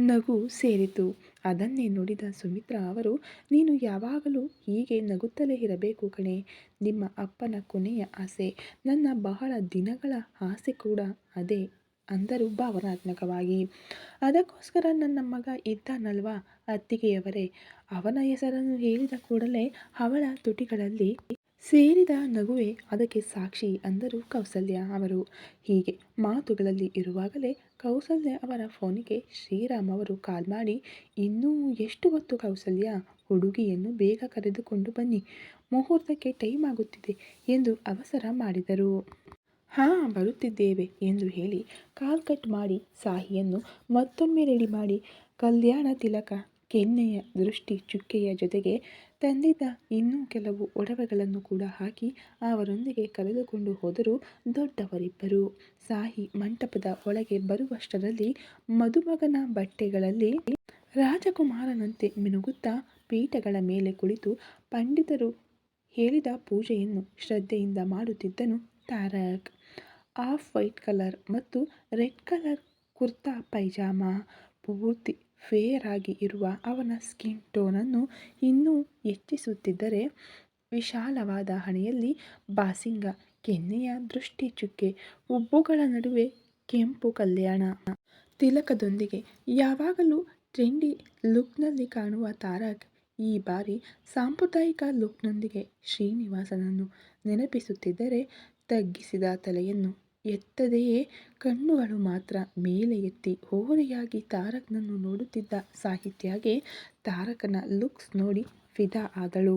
ನಗು ಸೇರಿತು. ಅದನ್ನೇ ನೋಡಿದ ಸುಮಿತ್ರಾ ಅವರು, ನೀನು ಯಾವಾಗಲೂ ಹೀಗೆ ನಗುತ್ತಲೇ ಇರಬೇಕು ಕಣೆ. ನಿಮ್ಮ ಅಪ್ಪನ ಕೊನೆಯ ಆಸೆ, ನನ್ನ ಬಹಳ ದಿನಗಳ ಆಸೆ ಕೂಡ ಅದೇ ಅಂದರು ಭಾವನಾತ್ಮಕವಾಗಿ. ಅದಕ್ಕೋಸ್ಕರ ನನ್ನ ಮಗ ಇದ್ದಾನಲ್ವಾ ಅತ್ತಿಗೆಯವರೇ? ಅವನ ಹೆಸರನ್ನು ಹೇಳಿದ ಕೂಡಲೇ ಅವಳ ತುಟಿಗಳಲ್ಲಿ ಸೇರಿದ ನಗುವೆ ಅದಕ್ಕೆ ಸಾಕ್ಷಿ ಅಂದರು ಕೌಸಲ್ಯ ಅವರು. ಹೀಗೆ ಮಾತುಗಳಲ್ಲಿ ಇರುವಾಗಲೇ ಕೌಸಲ್ಯ ಅವರ ಫೋನಿಗೆ ಶ್ರೀರಾಮ್ ಅವರು ಕಾಲ್ ಮಾಡಿ, ಇನ್ನೂ ಎಷ್ಟು ಹೊತ್ತು ಕೌಸಲ್ಯ? ಹುಡುಗಿಯನ್ನು ಬೇಗ ಕರೆದುಕೊಂಡು ಬನ್ನಿ. ಮುಹೂರ್ತಕ್ಕೆ ಟೈಮ್ ಆಗುತ್ತಿದೆ ಎಂದು ಅವಸರ ಮಾಡಿದರು. ಹಾಂ, ಬರುತ್ತಿದ್ದೇವೆ ಎಂದು ಹೇಳಿ ಕಾಲ್ ಕಟ್ ಮಾಡಿ ಸಾಹಿಯನ್ನು ಮತ್ತೊಮ್ಮೆ ರೆಡಿ ಮಾಡಿ. ಕಲ್ಯಾಣ ತಿಲಕ, ಕೆನ್ನೆಯ ದೃಷ್ಟಿ ಚುಕ್ಕೆಯ ಜೊತೆಗೆ ತಂದಿದ್ದ ಇನ್ನೂ ಕೆಲವು ಒಡವೆಗಳನ್ನು ಕೂಡ ಹಾಕಿ ಅವರೊಂದಿಗೆ ಕರೆದುಕೊಂಡು ಹೋದರು ದೊಡ್ಡವರಿಬ್ಬರು. ಸಾಹಿ ಮಂಟಪದ ಒಳಗೆ ಬರುವಷ್ಟರಲ್ಲಿ ಮದುಮಗನ ಬಟ್ಟೆಗಳಲ್ಲಿ ರಾಜಕುಮಾರನಂತೆ ಮಿನುಗುತ್ತಾ ಪೀಠಗಳ ಮೇಲೆ ಕುಳಿತು ಪಂಡಿತರು ಹೇಳಿದ ಪೂಜೆಯನ್ನು ಶ್ರದ್ಧೆಯಿಂದ ಮಾಡುತ್ತಿದ್ದನು ತಾರಕ್. ಆಫ್ ವೈಟ್ ಕಲರ್ ಮತ್ತು ರೆಡ್ ಕಲರ್ ಕುರ್ತಾ ಪೈಜಾಮ. ಪೂರ್ತಿ ಫೇರ್ ಆಗಿ ಇರುವ ಅವನ ಸ್ಕಿನ್ ಟೋನನ್ನು ಇನ್ನೂ ಹೆಚ್ಚಿಸುತ್ತಿದ್ದರೆ ವಿಶಾಲವಾದ ಹಣೆಯಲ್ಲಿ ಬಾಸಿಂಗ, ಕೆನ್ನೆಯ ದೃಷ್ಟಿ ಚುಕ್ಕೆ ಉಬ್ಬುಗಳ ನಡುವೆ ಕೆಂಪು ಕಲ್ಯಾಣ. ತಿಲಕದೊಂದಿಗೆ ಯಾವಾಗಲೂ ಟ್ರೆಂಡಿ ಲುಕ್ನಲ್ಲಿ ಕಾಣುವ ತಾರಕ್ ಈ ಬಾರಿ ಸಾಂಪ್ರದಾಯಿಕ ಲುಕ್ನೊಂದಿಗೆ ಶ್ರೀನಿವಾಸನನ್ನು ನೆನಪಿಸುತ್ತಿದ್ದರೆ ತಗ್ಗಿಸಿದ ತಲೆಯನ್ನು ಎತ್ತದೆಯೇ ಕಣ್ಣುಗಳು ಮಾತ್ರ ಮೇಲೆ ಎತ್ತಿ ಓರೆಯಾಗಿ ತಾರಕ್ನನ್ನು ನೋಡುತ್ತಿದ್ದ ಸಾಹಿತ್ಯಗೆ ತಾರಕನ ಲುಕ್ಸ್ ನೋಡಿ ಫಿದಾ ಆದಳು.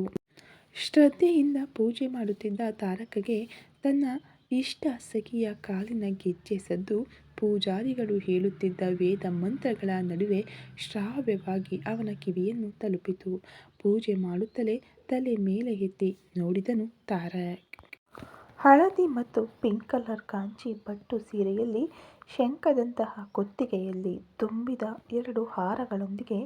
ಶ್ರದ್ಧೆಯಿಂದ ಪೂಜೆ ಮಾಡುತ್ತಿದ್ದ ತಾರಕಗೆ ತನ್ನ ಇಷ್ಟ ಸಖಿಯ ಕಾಲಿನ ಗೆಜ್ಜೆ ಸದ್ದು. ಪೂಜಾರಿಗಳು ಹೇಳುತ್ತಿದ್ದ ವೇದ ಮಂತ್ರಗಳ ನಡುವೆ ಶ್ರಾವ್ಯವಾಗಿ ಅವನ ಕಿವಿಯನ್ನು ತಲುಪಿತು. ಪೂಜೆ ಮಾಡುತ್ತಲೇ ತಲೆ ಮೇಲೆ ಎತ್ತಿ ನೋಡಿದನು ತಾರಕ್. ಹಳದಿ ಮತ್ತು ಪಿಂಕ್ ಕಲರ್ ಕಾಂಚಿ ಪಟ್ಟು ಸೀರೆಯಲ್ಲಿ ಶಂಖದಂತಹ ಕುತ್ತಿಗೆಯಲ್ಲಿ ತುಂಬಿದ ಎರಡು ಹಾರಗಳೊಂದಿಗೆ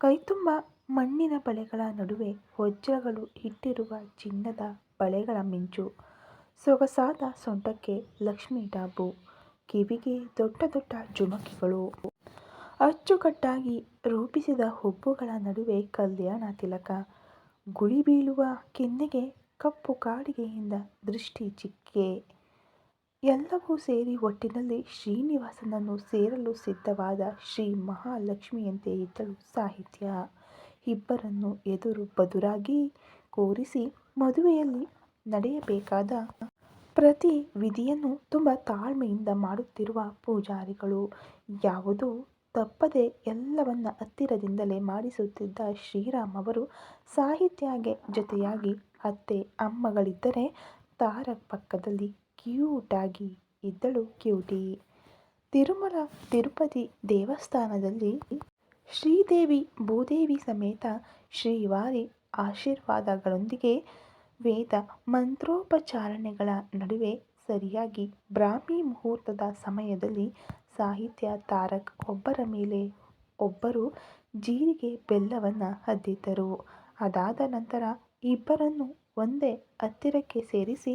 ಕೈತುಂಬ ಮಣ್ಣಿನ ಬಳೆಗಳ ನಡುವೆ ವಜ್ರಗಳು ಇಟ್ಟಿರುವ ಚಿನ್ನದ ಬಳೆಗಳ ಮಿಂಚು, ಸೊಗಸಾದ ಸೊಂಟಕ್ಕೆ ಲಕ್ಷ್ಮಿ ಡಾಬು, ಕಿವಿಗೆ ದೊಡ್ಡ ದೊಡ್ಡ ಜುಮಕಿಗಳು, ಅಚ್ಚುಕಟ್ಟಾಗಿ ರೂಪಿಸಿದ ಹುಬ್ಬುಗಳ ನಡುವೆ ಕಲ್ಯಾಣ ತಿಲಕ, ಗುಳಿ ಬೀಳುವ ಕೆನ್ನೆಗೆ ಕಪ್ಪು ಕಾಡಿಗೆಯಿಂದ ದೃಷ್ಟಿ ಚಿಕ್ಕೆ. ಎಲ್ಲವೂ ಸೇರಿ ಒಟ್ಟಿನಲ್ಲಿ ಶ್ರೀನಿವಾಸನನ್ನು ಸೇರಲು ಸಿದ್ಧವಾದ ಶ್ರೀ ಮಹಾಲಕ್ಷ್ಮಿಯಂತೆ ಇದ್ದಳು ಸಾಹಿತ್ಯ. ಇಬ್ಬರನ್ನು ಎದುರು ಬದುರಾಗಿ ಕೂರಿಸಿ ಮದುವೆಯಲ್ಲಿ ನಡೆಯಬೇಕಾದ ಪ್ರತಿ ವಿಧಿಯನ್ನು ತುಂಬ ತಾಳ್ಮೆಯಿಂದ ಮಾಡುತ್ತಿರುವ ಪೂಜಾರಿಗಳು ಯಾವುದೂ ತಪ್ಪದೆ ಎಲ್ಲವನ್ನ ಹತ್ತಿರದಿಂದಲೇ ಮಾಡಿಸುತ್ತಿದ್ದ ಶ್ರೀರಾಮ್ ಅವರು ಸಾಹಿತ್ಯಗೆ ಜೊತೆಯಾಗಿ ಅತ್ತೆ ಅಮ್ಮಗಳಿದ್ದರೆ ತಾರಕ್ ಪಕ್ಕದಲ್ಲಿ ಕ್ಯೂಟಾಗಿ ಇದ್ದಳು ಕ್ಯೂಟಿ. ತಿರುಮಲ, ತಿರುಪತಿ ದೇವಸ್ಥಾನದಲ್ಲಿ ಶ್ರೀದೇವಿ, ಭೂದೇವಿ ಸಮೇತ ಶ್ರೀವಾರಿ ಆಶೀರ್ವಾದಗಳೊಂದಿಗೆ ವೇದ ಮಂತ್ರೋಪಚಾರಣೆಗಳ ನಡುವೆ ಸರಿಯಾಗಿ ಬ್ರಾಹ್ಮಿ ಮುಹೂರ್ತದ ಸಮಯದಲ್ಲಿ ಸಾಹಿತ್ಯ ತಾರಕ್ ಒಬ್ಬರ ಮೇಲೆ ಒಬ್ಬರು ಜೀರಿಗೆ ಬೆಲ್ಲವನ್ನು ಹದ್ದಿದ್ದರು. ಅದಾದ ನಂತರ ಇಬ್ಬರನ್ನು ಒಂದೇ ಹತ್ತಿರಕ್ಕೆ ಸೇರಿಸಿ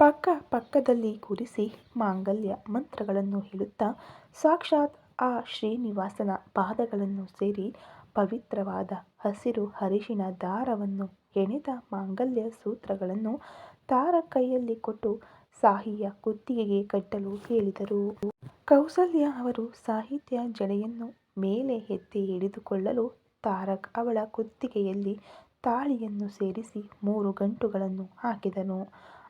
ಪಕ್ಕ ಪಕ್ಕದಲ್ಲಿ ಕೂರಿಸಿ ಮಾಂಗಲ್ಯ ಮಂತ್ರಗಳನ್ನು ಹೇಳುತ್ತಾ ಸಾಕ್ಷಾತ್ ಆ ಶ್ರೀನಿವಾಸನ ಪಾದಗಳನ್ನು ಸೇರಿ ಪವಿತ್ರವಾದ ಹಸಿರು ಹರಿಶಿನ ದಾರವನ್ನು ಹೆಣೆದ ಮಾಂಗಲ್ಯ ಸೂತ್ರಗಳನ್ನು ತಾರ ಕೈಯಲ್ಲಿ ಕೊಟ್ಟು ಸಾಹಿಯ ಕುತ್ತಿಗೆಗೆ ಕಟ್ಟಲು ಹೇಳಿದರು. ಕೌಸಲ್ಯ ಅವರು ಸಾಹಿತ್ಯ ಜಡೆಯನ್ನು ಮೇಲೆ ಎತ್ತಿ ಹಿಡಿದುಕೊಳ್ಳಲು ತಾರಕ್ ಅವಳ ಕುತ್ತಿಗೆಯಲ್ಲಿ ತಾಳಿಯನ್ನು ಸೇರಿಸಿ ಮೂರು ಗಂಟುಗಳನ್ನು ಹಾಕಿದನು.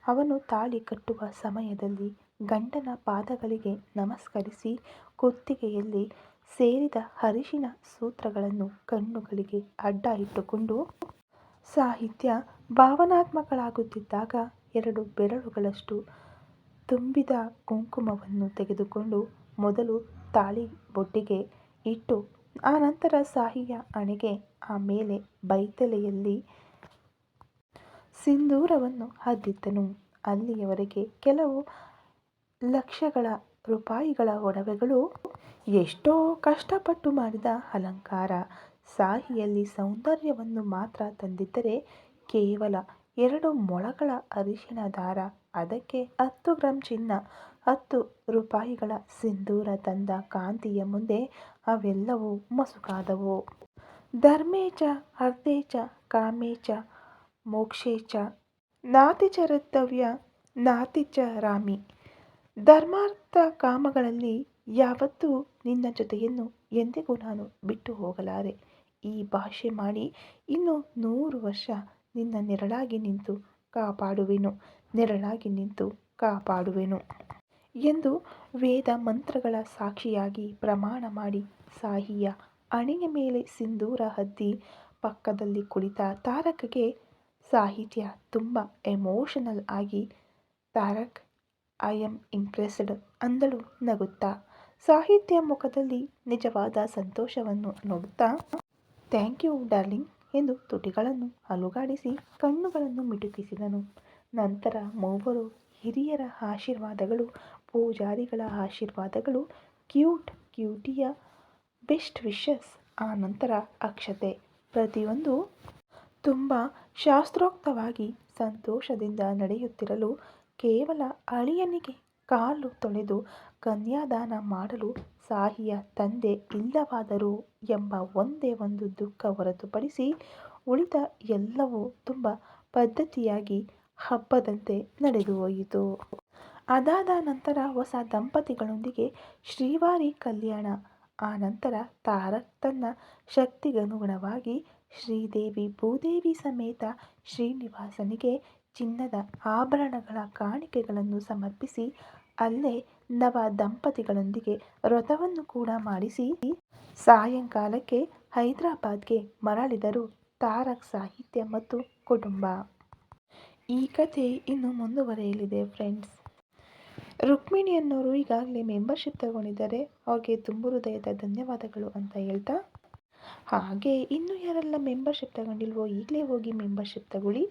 ಅವನು ತಾಳಿ ಕಟ್ಟುವ ಸಮಯದಲ್ಲಿ ಗಂಡನ ಪಾದಗಳಿಗೆ ನಮಸ್ಕರಿಸಿ ಕುತ್ತಿಗೆಯಲ್ಲಿ ಸೇರಿದ ಹರಿಶಿನ ಸೂತ್ರಗಳನ್ನು ಕಣ್ಣುಗಳಿಗೆ ಅಡ್ಡ ಇಟ್ಟುಕೊಂಡು ಸಾಹಿತ್ಯ, ಭಾವನಾತ್ಮಕಳಾಗುತ್ತಿದ್ದಾಗ ಎರಡು ಬೆರಳುಗಳಷ್ಟು ತುಂಬಿದ ಕುಂಕುಮವನ್ನು ತೆಗೆದುಕೊಂಡು ಮೊದಲು ತಾಳಿ ಬೊಟ್ಟಿಗೆ ಇಟ್ಟು ಆನಂತರ ಸಾಹಿಯ ಹಣೆಗೆ ಆಮೇಲೆ ಬೈತಲೆಯಲ್ಲಿ ಸಿಂಧೂರವನ್ನು ಹದ್ದಿದ್ದನು. ಅಲ್ಲಿಯವರೆಗೆ ಕೆಲವು ಲಕ್ಷಗಳ ರೂಪಾಯಿಗಳ ಒಡವೆಗಳು ಎಷ್ಟೋ ಕಷ್ಟಪಟ್ಟು ಮಾಡಿದ ಅಲಂಕಾರ. ಸಾಹಿಯಲ್ಲಿ ಸೌಂದರ್ಯವನ್ನು ಮಾತ್ರ ತಂದಿದ್ದರೆ ಕೇವಲ ಎರಡು ಮೊಳಗಳ ಅರಿಶಿನ ದಾರ, ಅದಕ್ಕೆ ಹತ್ತು ಗ್ರಾಂ ಚಿನ್ನ, ಹತ್ತು ರೂಪಾಯಿಗಳ ಸಿಂಧೂರ ತಂದ ಕಾಂತಿಯ ಮುಂದೆ ಅವೆಲ್ಲವೂ ಮಸುಕಾದವು. ಧರ್ಮೇಚ ಅರ್ಥೇಚ ಕಾಮೇಚ ಮೋಕ್ಷೇಚ ನಾತಿ ಚ ರಾಮಿ. ಧರ್ಮಾರ್ಥ ಕಾಮಗಳಲ್ಲಿ ಯಾವತ್ತೂ ನಿನ್ನ ಜೊತೆಯನ್ನು ಎಂದಿಗೂ ನಾನು ಬಿಟ್ಟು ಹೋಗಲಾರೆ. ಈ ಭಾಷೆ ಮಾಡಿ ಇನ್ನು ನೂರು ವರ್ಷ ನಿನ್ನ ನೆರಳಾಗಿ ನಿಂತು ಕಾಪಾಡುವೆನು, ನೆರಳಾಗಿ ನಿಂತು ಕಾಪಾಡುವೆನು ಎಂದು ವೇದ ಮಂತ್ರಗಳ ಸಾಕ್ಷಿಯಾಗಿ ಪ್ರಮಾಣ ಮಾಡಿ ಸಾಹಿಯ ಹಣೆಯ ಮೇಲೆ ಸಿಂಧೂರ ಹದ್ದಿ ಪಕ್ಕದಲ್ಲಿ ಕುಳಿತ ತಾರಕಗೆ ಸಾಹಿತ್ಯ ತುಂಬ ಎಮೋಷನಲ್ ಆಗಿ, ತಾರಕ್ ಐ ಆಮ್ ಇಂಪ್ರೆಸ್ಡ್ ಅಂದಳು ನಗುತ್ತಾ, ಸಾಹಿತ್ಯ ಮುಖದಲ್ಲಿ ನಿಜವಾದ ಸಂತೋಷವನ್ನು ನೋಡುತ್ತಾ ಥ್ಯಾಂಕ್ ಯು ಡಾರ್ಲಿಂಗ್ ಎಂದು ತುಟಿಗಳನ್ನು ಅಲುಗಾಡಿಸಿ ಕಣ್ಣುಗಳನ್ನು ಮಿಟುಕಿಸಿದನು. ನಂತರ ಮೂವರು ಹಿರಿಯರ ಆಶೀರ್ವಾದಗಳು, ಪೂಜಾರಿಗಳ ಆಶೀರ್ವಾದಗಳು, ಕ್ಯೂಟ್, ಕ್ಯೂಟಿಯ ಬೆಸ್ಟ್ ವಿಶಸ್ ಆ ನಂತರ ಅಕ್ಷತೆ. ಪ್ರತಿಯೊಂದು ತುಂಬ ಶಾಸ್ತ್ರೋಕ್ತವಾಗಿ ಸಂತೋಷದಿಂದ ನಡೆಯುತ್ತಿರಲು ಕೇವಲ ಅಳಿಯನಿಗೆ ಕಾಲು ತೊಳೆದು ಕನ್ಯಾದಾನ ಮಾಡಲು ಸಾಹಿಯ ತಂದೆ ಇಲ್ಲವಾದರೂ ಎಂಬ ಒಂದೇ ಒಂದು ದುಃಖ ಹೊರತುಪಡಿಸಿ ಉಳಿದ ಎಲ್ಲವೂ ತುಂಬ ಪದ್ಧತಿಯಾಗಿ ಹಬ್ಬದಂತೆ ನಡೆದು ಹೋಯಿತು. ಅದಾದ ನಂತರ ಹೊಸ ದಂಪತಿಗಳೊಂದಿಗೆ ಶ್ರೀವಾರಿ ಕಲ್ಯಾಣ ಆ ನಂತರ ತಾರಕ್ ತನ್ನ ಶಕ್ತಿಗನುಗುಣವಾಗಿ ಶ್ರೀದೇವಿ ಭೂದೇವಿ ಸಮೇತ ಶ್ರೀನಿವಾಸನಿಗೆ ಚಿನ್ನದ ಆಭರಣಗಳ ಕಾಣಿಕೆಗಳನ್ನು ಸಮರ್ಪಿಸಿ, ಅಲ್ಲೇ ನವ ದಂಪತಿಗಳೊಂದಿಗೆ ವ್ರತವನ್ನು ಕೂಡ ಮಾಡಿಸಿ, ಸಾಯಂಕಾಲಕ್ಕೆ ಹೈದರಾಬಾದ್ಗೆ ಮರಳಿದರು ತಾರಕ್ ಸಾಹಿತ್ಯ ಮತ್ತು ಕುಟುಂಬ. ಈ ಕಥೆ ಇನ್ನು ಮುಂದುವರೆಯಲಿದೆ, ಫ್ರೆಂಡ್ಸ್. ರುಕ್ಮಿಣಿ ಅನ್ನೋರು ಈಗಾಗಲೇ ಮೆಂಬರ್ಶಿಪ್ ತಗೊಂಡಿದ್ದಾರೆ. ಅವ್ರಿಗೆ ತುಂಬ ಹೃದಯದ ಧನ್ಯವಾದಗಳು ಅಂತ ಹೇಳ್ತಾ. ಹಾಗೆ ಇನ್ನೂ ಯಾರೆಲ್ಲ ಮೆಂಬರ್ಶಿಪ್ ತಗೊಂಡಿಲ್ವೋ ಈಗಲೇ ಹೋಗಿ ಮೆಂಬರ್ಶಿಪ್ ತಗೊಳ್ಳಿ.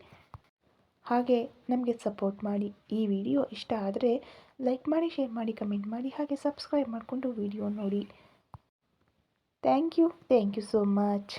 ಹಾಗೆ ನಮಗೆ ಸಪೋರ್ಟ್ ಮಾಡಿ. ಈ ವಿಡಿಯೋ ಇಷ್ಟ ಆದರೆ ಲೈಕ್ ಮಾಡಿ ಶೇರ್ ಮಾಡಿ ಕಮೆಂಟ್ ಮಾಡಿ, ಹಾಗೆ ಸಬ್ಸ್ಕ್ರೈಬ್ ಮಾಡಿಕೊಂಡು ವಿಡಿಯೋ ನೋಡಿ. Thank you thank you so much